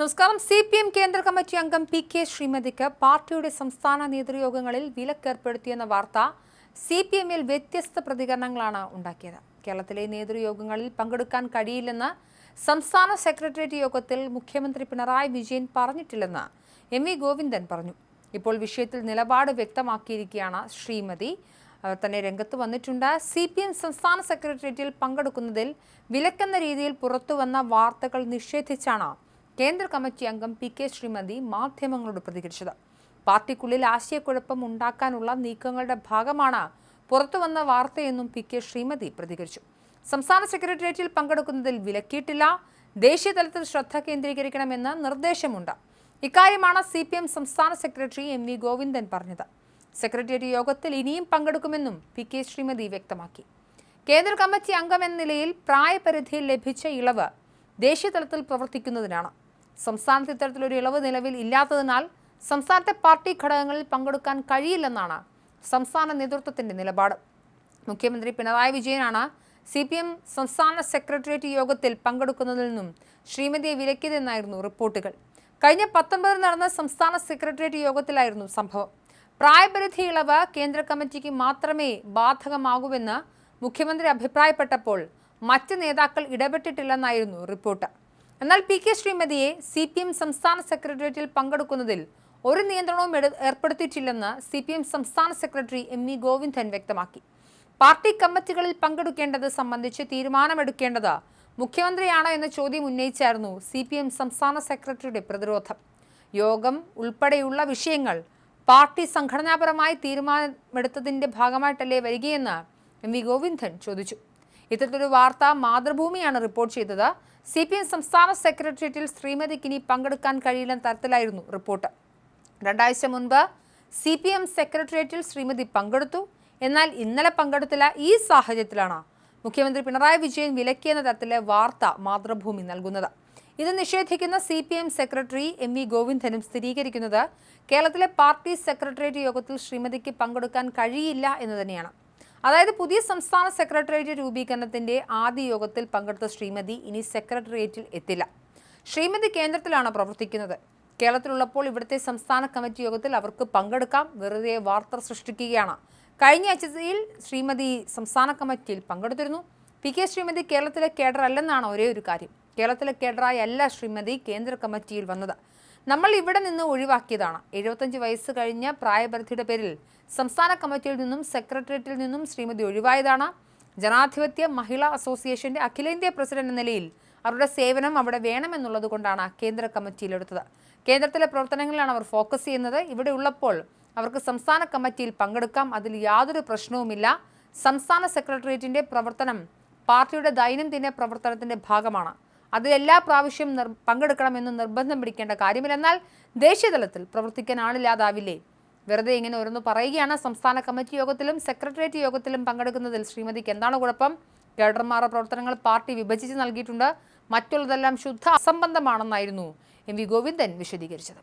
നമസ്കാരം. C P M കേന്ദ്ര committee അംഗം പി കെ ശ്രീമതിക്ക് പാർട്ടിയുടെ സംസ്ഥാന നേതൃയോഗങ്ങളിൽ വിലക്കേർപ്പെടുത്തിയെന്ന വാർത്ത സി പി എമ്മിൽ വ്യത്യസ്ത പ്രതികരണങ്ങളാണ് ഉണ്ടാക്കിയത്. കേരളത്തിലെ നേതൃയോഗങ്ങളിൽ പങ്കെടുക്കാൻ കഴിയില്ലെന്ന് സംസ്ഥാന സെക്രട്ടേറിയറ്റ് യോഗത്തിൽ മുഖ്യമന്ത്രി പിണറായി വിജയൻ പറഞ്ഞിട്ടില്ലെന്ന് എം വി ഗോവിന്ദൻ പറഞ്ഞു. ഇപ്പോൾ വിഷയത്തിൽ നിലപാട് വ്യക്തമാക്കിയിരിക്കുകയാണ് ശ്രീമതി. അവർ തന്നെ രംഗത്ത് വന്നിട്ടുണ്ട്. സി പി എം സംസ്ഥാന സെക്രട്ടേറിയറ്റിൽ പങ്കെടുക്കുന്നതിൽ വിലക്കെന്ന രീതിയിൽ പുറത്തുവന്ന വാർത്തകൾ നിഷേധിച്ചാണ് കേന്ദ്ര കമ്മിറ്റി അംഗം പി കെ ശ്രീമതി മാധ്യമങ്ങളോട് പ്രതികരിച്ചത്. പാർട്ടിക്കുള്ളിൽ ആശയക്കുഴപ്പം ഉണ്ടാക്കാനുള്ള നീക്കങ്ങളുടെ ഭാഗമാണ് പുറത്തുവന്ന വാർത്തയെന്നും പി കെ ശ്രീമതി പ്രതികരിച്ചു. സംസ്ഥാന സെക്രട്ടേറിയറ്റിൽ പങ്കെടുക്കുന്നതിൽ വിലക്കിയിട്ടില്ല. ദേശീയ തലത്തിൽ ശ്രദ്ധ കേന്ദ്രീകരിക്കണമെന്ന് നിർദ്ദേശമുണ്ട്. ഇക്കാര്യമാണ് സി പി എം സംസ്ഥാന സെക്രട്ടറി എം വി ഗോവിന്ദൻ പറഞ്ഞത്. സെക്രട്ടേറിയറ്റ് യോഗത്തിൽ ഇനിയും പങ്കെടുക്കുമെന്നും പി കെ ശ്രീമതി വ്യക്തമാക്കി. കേന്ദ്ര കമ്മിറ്റി അംഗം എന്ന നിലയിൽ പ്രായപരിധിയിൽ ലഭിച്ച ഇളവ് ദേശീയ തലത്തിൽ പ്രവർത്തിക്കുന്നതിനാണ്. സംസ്ഥാനത്ത് ഇത്തരത്തിലൊരു ഇളവ് നിലവിൽ ഇല്ലാത്തതിനാൽ സംസ്ഥാനത്തെ പാർട്ടി ഘടകങ്ങളിൽ പങ്കെടുക്കാൻ കഴിയില്ലെന്നാണ് സംസ്ഥാന നേതൃത്വത്തിന്റെ നിലപാട്. മുഖ്യമന്ത്രി പിണറായി വിജയനാണ് സി പി എം സംസ്ഥാന സെക്രട്ടേറിയറ്റ് യോഗത്തിൽ പങ്കെടുക്കുന്നതിൽ നിന്നും ശ്രീമതിയെ വിലക്കിയതെന്നായിരുന്നു റിപ്പോർട്ടുകൾ. കഴിഞ്ഞ പത്തൊമ്പതിൽ നടന്ന സംസ്ഥാന സെക്രട്ടേറിയറ്റ് യോഗത്തിലായിരുന്നു സംഭവം. പ്രായപരിധി ഇളവ് കേന്ദ്ര കമ്മിറ്റിക്ക് മാത്രമേ ബാധകമാകൂവെന്ന് മുഖ്യമന്ത്രി അഭിപ്രായപ്പെട്ടപ്പോൾ മറ്റ് നേതാക്കൾ ഇടപെട്ടിട്ടില്ലെന്നായിരുന്നു റിപ്പോർട്ട്. എന്നാൽ പി കെ ശ്രീമതിയെ സി പി എം സംസ്ഥാന സെക്രട്ടേറിയറ്റിൽ പങ്കെടുക്കുന്നതിൽ ഒരു നിയന്ത്രണവും ഏർപ്പെടുത്തിയിട്ടില്ലെന്ന് സി പി എം സംസ്ഥാന സെക്രട്ടറി എം വി ഗോവിന്ദൻ വ്യക്തമാക്കി. പാർട്ടി കമ്മിറ്റികളിൽ പങ്കെടുക്കേണ്ടത് സംബന്ധിച്ച് തീരുമാനമെടുക്കേണ്ടത് മുഖ്യമന്ത്രിയാണോ എന്ന ചോദ്യം ഉന്നയിച്ചായിരുന്നു സി പി എം സംസ്ഥാന സെക്രട്ടറിയുടെ പ്രതിരോധം. യോഗം ഉൾപ്പെടെയുള്ള വിഷയങ്ങൾ പാർട്ടി സംഘടനാപരമായി തീരുമാനമെടുത്തതിന്റെ ഭാഗമായിട്ടല്ലേ വരികയെന്ന് എം വി ഗോവിന്ദൻ ചോദിച്ചു. ഇത്തരത്തിലൊരു വാർത്ത മാതൃഭൂമിയാണ് റിപ്പോർട്ട് ചെയ്തത്. സി പി എം സംസ്ഥാന സെക്രട്ടേറിയറ്റിൽ ശ്രീമതിക്ക് ഇനി പങ്കെടുക്കാൻ കഴിയില്ലെന്ന തരത്തിലായിരുന്നു റിപ്പോർട്ട്. രണ്ടാഴ്ച മുൻപ് സി പി എം സെക്രട്ടേറിയറ്റിൽ ശ്രീമതി പങ്കെടുത്തു. എന്നാൽ ഇന്നലെ പങ്കെടുത്തില്ല ഈ സാഹചര്യത്തിലാണ് മുഖ്യമന്ത്രി പിണറായി വിജയൻ വിലക്കിയെന്ന തരത്തിലെ വാർത്ത മാതൃഭൂമി നൽകുന്നത്. ഇത് നിഷേധിക്കുന്ന C P M secretary M V ഗോവിന്ദനും സ്ഥിരീകരിക്കുന്നത് കേരളത്തിലെ പാർട്ടി സെക്രട്ടേറിയറ്റ് യോഗത്തിൽ ശ്രീമതിക്ക് പങ്കെടുക്കാൻ കഴിയില്ല എന്ന് തന്നെയാണ്. അതായത് പുതിയ സംസ്ഥാന സെക്രട്ടേറിയറ്റ് രൂപീകരണത്തിന്റെ ആദ്യ യോഗത്തിൽ പങ്കെടുത്ത ശ്രീമതി ഇനി സെക്രട്ടേറിയറ്റിൽ എത്തില്ല. ശ്രീമതി കേന്ദ്രത്തിലാണ് പ്രവർത്തിക്കുന്നത്. കേരളത്തിലുള്ളപ്പോൾ ഇവിടുത്തെ സംസ്ഥാന കമ്മിറ്റി യോഗത്തിൽ അവർക്ക് പങ്കെടുക്കാം. വെറുതെ വാർത്ത സൃഷ്ടിക്കുകയാണ്. കഴിഞ്ഞ ആഴ്ചയിൽ ശ്രീമതി സംസ്ഥാന കമ്മിറ്റിയിൽ പങ്കെടുത്തിരുന്നു. പി കെ ശ്രീമതി കേരളത്തിലെ കേഡർ അല്ലെന്നാണ് ഒരേ ഒരു കാര്യം. കേരളത്തിലെ കേഡറായി അല്ല ശ്രീമതി കേന്ദ്ര കമ്മിറ്റിയിൽ വന്നത്. നമ്മൾ ഇവിടെ നിന്ന് ഒഴിവാക്കിയതാണ്. എഴുപത്തഞ്ച് വയസ്സ് കഴിഞ്ഞ പ്രായപരിധിയുടെ പേരിൽ സംസ്ഥാന കമ്മിറ്റിയിൽ നിന്നും സെക്രട്ടേറിയറ്റിൽ നിന്നും ശ്രീമതി ഒഴിവായതാണ്. ജനാധിപത്യ മഹിളാ അസോസിയേഷന്റെ അഖിലേന്ത്യാ പ്രസിഡന്റ് എന്ന നിലയിൽ അവരുടെ സേവനം അവിടെ വേണമെന്നുള്ളത് കൊണ്ടാണ് കേന്ദ്ര കമ്മിറ്റിയിലെടുത്തത് കേന്ദ്രത്തിലെ പ്രവർത്തനങ്ങളിലാണ് അവർ ഫോക്കസ് ചെയ്യുന്നത്. ഇവിടെ ഉള്ളപ്പോൾ അവർക്ക് സംസ്ഥാന കമ്മിറ്റിയിൽ പങ്കെടുക്കാം. അതിൽ യാതൊരു പ്രശ്നവുമില്ല. സംസ്ഥാന സെക്രട്ടേറിയറ്റിന്റെ പ്രവർത്തനം പാർട്ടിയുടെ ദൈനംദിന പ്രവർത്തനത്തിന്റെ ഭാഗമാണ്. അതിൽ എല്ലാ പ്രാവശ്യം നിർ പങ്കെടുക്കണമെന്ന് നിർബന്ധം പിടിക്കേണ്ട കാര്യമില്ല എന്നാൽ ദേശീയതലത്തിൽ പ്രവർത്തിക്കാൻ ആളില്ലാതാവില്ലേ? വെറുതെ ഇങ്ങനെ ഓരോന്ന് പറയുകയാണ്. സംസ്ഥാന കമ്മിറ്റി യോഗത്തിലും സെക്രട്ടേറിയറ്റ് യോഗത്തിലും പങ്കെടുക്കുന്നതിൽ ശ്രീമതിക്ക് എന്താണ് കുഴപ്പം? കേഡർമാരുടെ പ്രവർത്തനങ്ങൾ പാർട്ടി വിഭജിച്ച് നൽകിയിട്ടുണ്ട്. മറ്റുള്ളതെല്ലാം ശുദ്ധ അസംബന്ധമാണെന്നായിരുന്നു എം വി ഗോവിന്ദൻ വിശദീകരിച്ചത്.